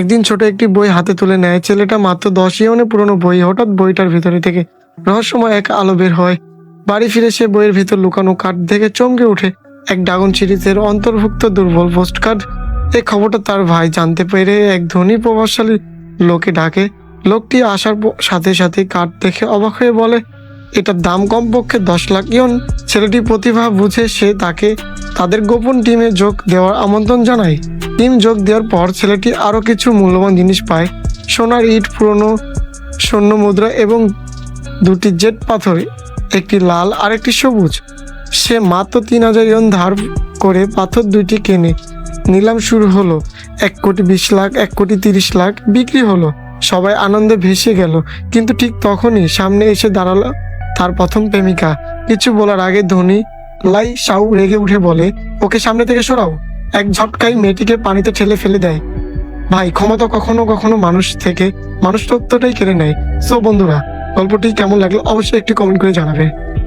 একদিন ছোট একটি বই হাতে তুলে নেয়। ছেলেটা মাত্র দশ ইয়নে পুরনো বই। হঠাৎ বইটার ভিতরে থেকে রহস্যময় এক আলো বের হয়। বাড়ি ফিরে সে বইয়ের ভিতর লুকানো কার্ড দেখে চমকে উঠে এক ড্রাগন সিরিজের অন্তর্ভুক্ত দুর্বল পোস্ট কার্ড। এই খবরটা তার ভাই জানতে পেরে এক ধনী প্রভাবশালী লোকে ডাকে। লোকটি আসার সাথে সাথে কার্ড দেখে অবাক হয়ে বলে, এটার দাম কমপক্ষে দশ লাখ ইয়ন ছেলেটি প্রতিভা বুঝে সে তাকে তাদের গোপন টিমে যোগ দেওয়ার আমন্ত্রণ জানায়। টিম যোগ দেওয়ার পর ছেলেটি আরও কিছু মূল্যবান জিনিস পায়। সোনার ইট, পুরনো স্বর্ণ মুদ্রা এবং দুটি জেট পাথর, একটি লাল আর একটি সবুজ। সে মাত্র তিন হাজার ইয়ন ধার করে পাথর দুইটি কেনে। নিলাম শুরু হলো। এক কোটি বিশ লাখ, এক কোটি তিরিশ লাখ বিক্রি হলো। সবাই আনন্দে ভেসে গেল। কিন্তু ঠিক তখনই সামনে এসে দাঁড়াল তার প্রথম প্রেমিকা। কিছু বলার আগে ধনী লাই সাউ রেগে উঠে বলে, ওকে সামনে থেকে সরাও। এক ঝটকায় মেয়েটিকে পানিতে ঠেলে ফেলে দেয়। ভাই ক্ষমতা কখনো কখনো মানুষ থেকে, মানুষ তত্ত্বটাই কেড়ে নেয়। সো বন্ধুরা, গল্পটি কেমন লাগল অবশ্যই একটি কমেন্ট করে জানাবে।